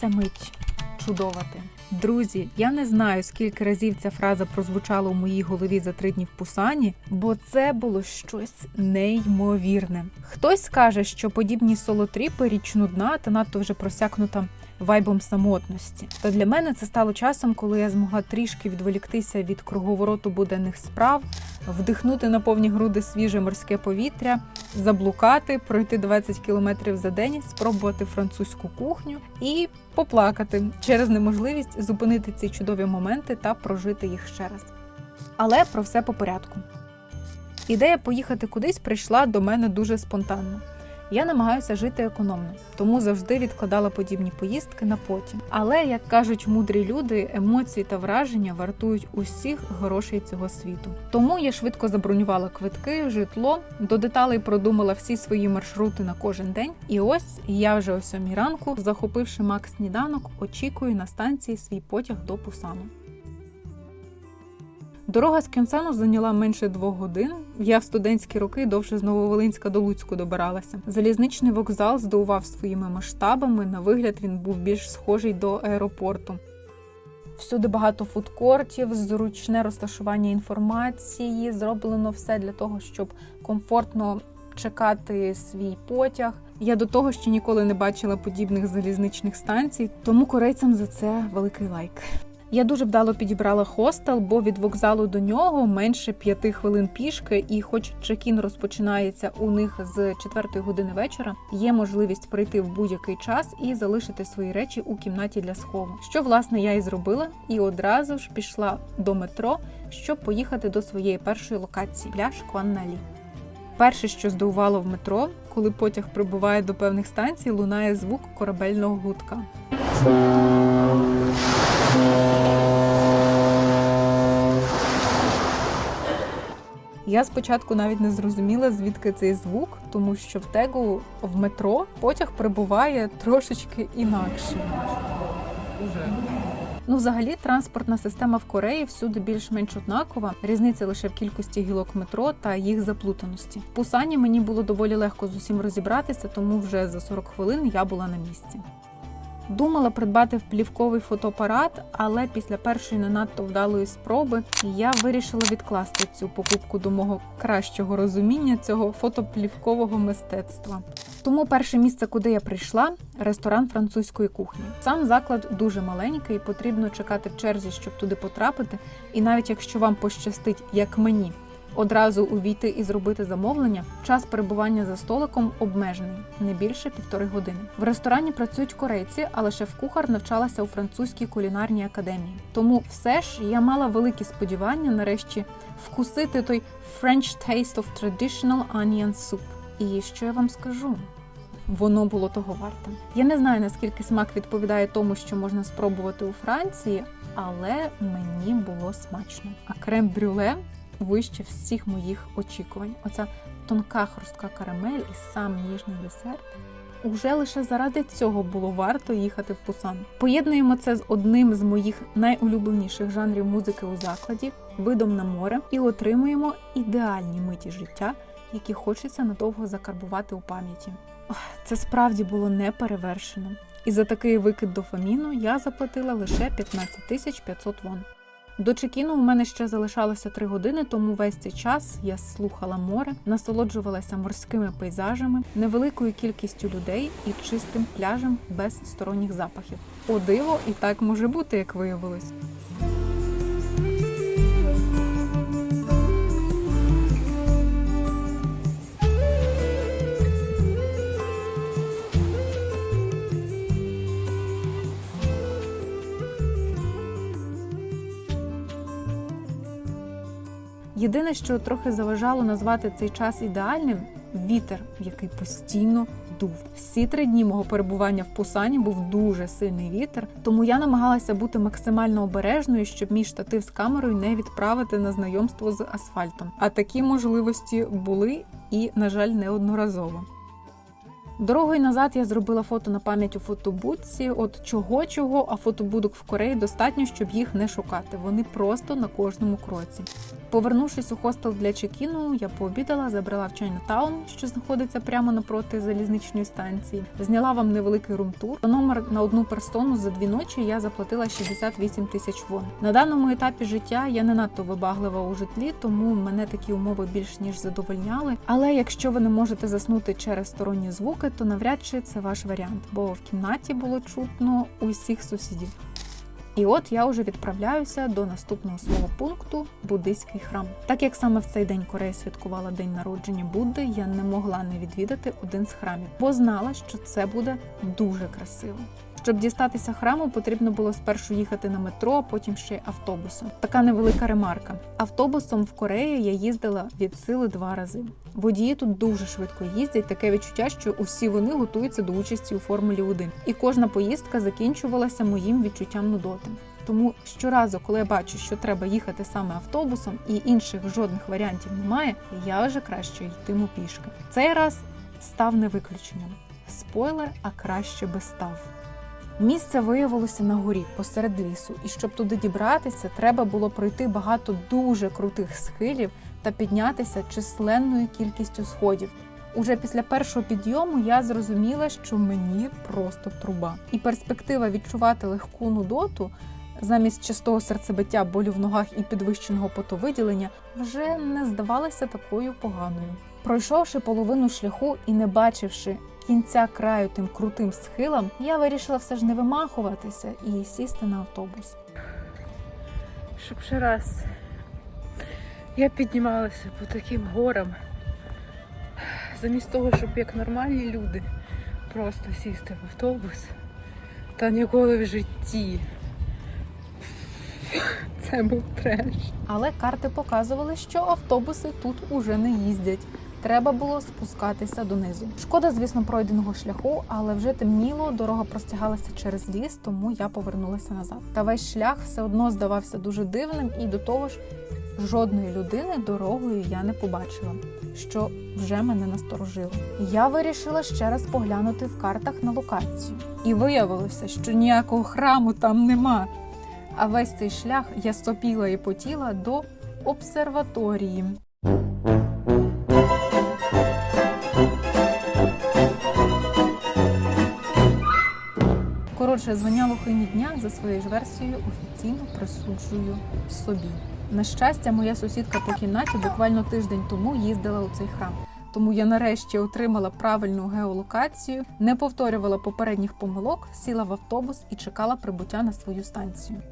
Ця мить чудовати. Друзі, я не знаю, скільки разів ця фраза прозвучала у моїй голові за три дні в Пусані, бо це було щось неймовірне. Хтось каже, що подібні солотріпи річ нудна та надто вже просякнута вайбом самотності. Та для мене це стало часом, коли я змогла трішки відволіктися від круговороту буденних справ, вдихнути на повні груди свіже морське повітря, заблукати, пройти 20 кілометрів за день, спробувати французьку кухню і поплакати через неможливість зупинити ці чудові моменти та прожити їх ще раз. Але про все по порядку. Ідея поїхати кудись прийшла до мене дуже спонтанно. Я намагаюся жити економно, тому завжди відкладала подібні поїздки на потім. Але, як кажуть мудрі люди, емоції та враження вартують усіх грошей цього світу. Тому я швидко забронювала квитки, житло, до деталей продумала всі свої маршрути на кожен день. І ось я вже о сьомій ранку, захопивши мак сніданок, очікую на станції свій потяг до Пусану. Дорога з Кьонсану зайняла менше двох годин. Я в студентські роки довше з Нововолинська до Луцьку добиралася. Залізничний вокзал здивував своїми масштабами. На вигляд він був більш схожий до аеропорту. Всюди багато фудкортів, зручне розташування інформації. Зроблено все для того, щоб комфортно чекати свій потяг. Я до того ще ніколи не бачила подібних залізничних станцій, тому корейцям за це великий лайк. Я дуже вдало підібрала хостел, бо від вокзалу до нього менше п'яти хвилин пішки, і хоч чекін розпочинається у них з 4 години вечора, є можливість прийти в будь-який час і залишити свої речі у кімнаті для схову. Що власне я і зробила, і одразу ж пішла до метро, щоб поїхати до своєї першої локації пляж Кванналі. Перше, що здивувало в метро, коли потяг прибуває до певних станцій, лунає звук корабельного гудка. Я спочатку навіть не зрозуміла, звідки цей звук, тому що в тегу в метро потяг прибуває трошечки інакше. Ну, взагалі, транспортна система в Кореї всюди більш-менш однакова. Різниця лише в кількості гілок метро та їх заплутаності. В Пусані мені було доволі легко з усім розібратися, тому вже за 40 хвилин я була на місці. Думала придбати плівковий фотоапарат, але після першої не надто вдалої спроби я вирішила відкласти цю покупку до мого кращого розуміння цього фотоплівкового мистецтва. Тому перше місце, куди я прийшла, ресторан французької кухні. Сам заклад дуже маленький, потрібно чекати в черзі, щоб туди потрапити. І навіть якщо вам пощастить, як мені, одразу увійти і зробити замовлення, час перебування за столиком обмежений не більше півтори години. В ресторані працюють корейці, але шеф-кухар навчалася у французькій кулінарній академії. Тому все ж я мала великі сподівання нарешті вкусити той French taste of traditional onion soup. І що я вам скажу? Воно було того варте. Я не знаю наскільки смак відповідає тому, що можна спробувати у Франції, але мені було смачно. А крем-брюле вище всіх моїх очікувань. Оця тонка хрустка карамель і сам ніжний десерт. Уже лише заради цього було варто їхати в Пусан. Поєднуємо це з одним з моїх найулюбленіших жанрів музики у закладі, видом на море, і отримуємо ідеальні миті життя, які хочеться надовго закарбувати у пам'яті. Це справді було неперевершено. І за такий викид дофаміну я заплатила лише 15 тисяч 500 вон. До чекіну у мене ще залишалося три години, тому весь цей час я слухала море, насолоджувалася морськими пейзажами, невеликою кількістю людей і чистим пляжем без сторонніх запахів. О диво, і так може бути, як виявилось. Єдине, що трохи заважало назвати цей час ідеальним вітер, який постійно дув. Всі три дні мого перебування в Пусані був дуже сильний вітер, тому я намагалася бути максимально обережною, щоб мій штатив з камерою не відправити на знайомство з асфальтом. А такі можливості були і, на жаль, неодноразово. Дорогою назад я зробила фото на пам'ять у фотобудці. От чого чого, а фотобудок в Кореї достатньо, щоб їх не шукати. Вони просто на кожному кроці. Повернувшись у хостел для чекіну, я пообідала, забрала в Чайнатаун, що знаходиться прямо напроти залізничної станції. Зняла вам невеликий румтур. Номер на одну персону за дві ночі я заплатила 68 тисяч вон. На даному етапі життя я не надто вибаглива у житлі, тому мене такі умови більш ніж задовольняли. Але якщо ви не можете заснути через сторонні звуки, то навряд чи це ваш варіант, бо в кімнаті було чутно усіх сусідів. І от я вже відправляюся до наступного свого пункту буддийський храм. Так як саме в цей день Корея святкувала день народження Будди, я не могла не відвідати один з храмів, бо знала, що це буде дуже красиво. Щоб дістатися храму, потрібно було спершу їхати на метро, а потім ще автобусом. Така невелика ремарка. Автобусом в Кореї я їздила від сили два рази. Водії тут дуже швидко їздять. Таке відчуття, що усі вони готуються до участі у Формулі 1. І кожна поїздка закінчувалася моїм відчуттям нудоти. Тому щоразу, коли я бачу, що треба їхати саме автобусом, і інших жодних варіантів немає, я вже краще йтиму пішки. Цей раз став не виключенням. Спойлер, а краще би став. Місце виявилося на горі посеред лісу, і щоб туди дібратися, треба було пройти багато дуже крутих схилів та піднятися численною кількістю сходів. Уже після першого підйому я зрозуміла, що мені просто труба, і перспектива відчувати легку нудоту замість частого серцебиття, болю в ногах і підвищеного потовиділення вже не здавалася такою поганою. Пройшовши половину шляху і не бачивши кінця краю тим крутим схилам, я вирішила все ж не вимахуватися і сісти на автобус. Щоб ще раз я піднімалася по таким горам, замість того, щоб як нормальні люди просто сісти в автобус та ніколи в житті. Це був треш. Але карти показували, що автобуси тут уже не їздять. Треба було спускатися донизу. Шкода, звісно, пройденого шляху, але вже темніло, дорога простягалася через ліс, тому я повернулася назад. Та весь шлях все одно здавався дуже дивним, і до того ж, жодної людини дорогою я не побачила, що вже мене насторожило. Я вирішила ще раз поглянути в картах на локацію, і виявилося, що ніякого храму там нема. А весь цей шлях я сопіла і потіла до обсерваторії. Коротше, звання лохині дня за своєю ж версією офіційно присуджую собі. На щастя, моя сусідка по кімнаті буквально тиждень тому їздила у цей храм. Тому я нарешті отримала правильну геолокацію, не повторювала попередніх помилок, сіла в автобус і чекала прибуття на свою станцію.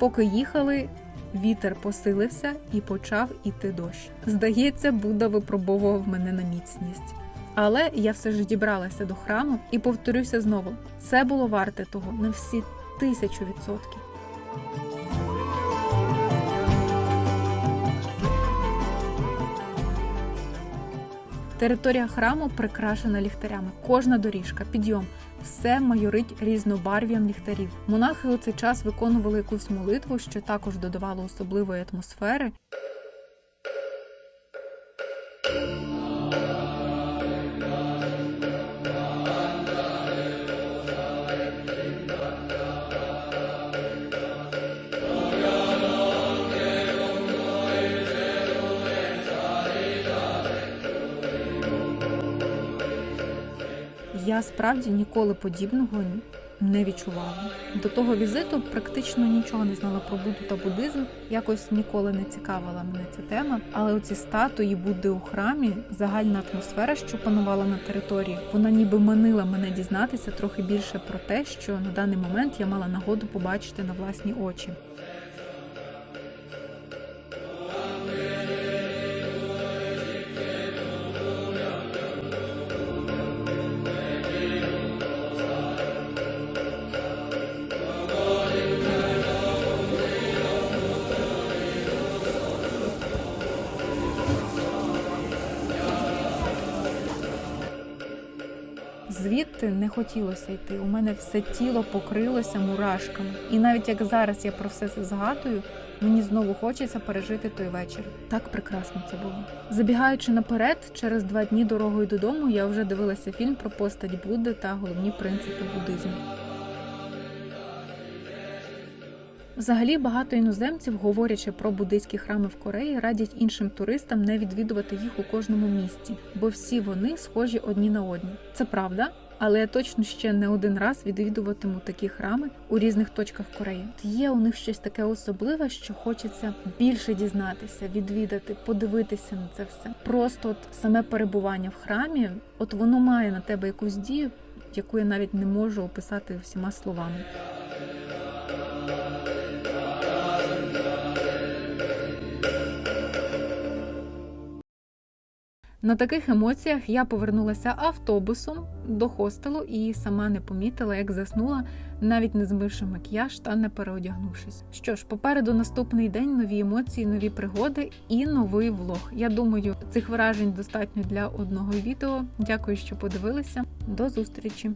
Поки їхали, вітер посилився і почав іти дощ. Здається, Будда випробовував мене на міцність. Але я все ж дібралася до храму і повторюся знову: це було варте того на всі тисячу відсотків. Територія храму прикрашена ліхтарями. Кожна доріжка, підйом, все майорить різнобарв'ям ліхтарів. Монахи у цей час виконували якусь молитву, що також додавало особливої атмосфери. Я справді ніколи подібного не відчувала. До того візиту практично нічого не знала про Будду та буддизм. Якось ніколи не цікавила мене ця тема. Але оці статуї Будди у храмі, загальна атмосфера, що панувала на території, вона ніби манила мене дізнатися трохи більше про те, що на даний момент я мала нагоду побачити на власні очі. звідти не хотілося йти. У мене все тіло покрилося мурашками. І навіть як зараз я про все це згадую, мені знову хочеться пережити той вечір. Так прекрасно це було. Забігаючи наперед, через два дні дорогою додому я вже дивилася фільм про постать Будди та головні принципи буддизму. Взагалі багато іноземців, говорячи про буддийські храми в Кореї, радять іншим туристам не відвідувати їх у кожному місті, бо всі вони схожі одні на одні. Це правда, але я точно ще не один раз відвідуватиму такі храми у різних точках Кореї. Є у них щось таке особливе, що хочеться більше дізнатися, відвідати, подивитися на це все. Просто от саме перебування в храмі, от воно має на тебе якусь дію, яку я навіть не можу описати всіма словами. На таких емоціях я повернулася автобусом до хостелу і сама не помітила, як заснула, навіть не змивши макіяж та не переодягнувшись. Що ж, попереду наступний день, нові емоції, нові пригоди і новий влог. Я думаю, цих вражень достатньо для одного відео. Дякую, що подивилися. До зустрічі!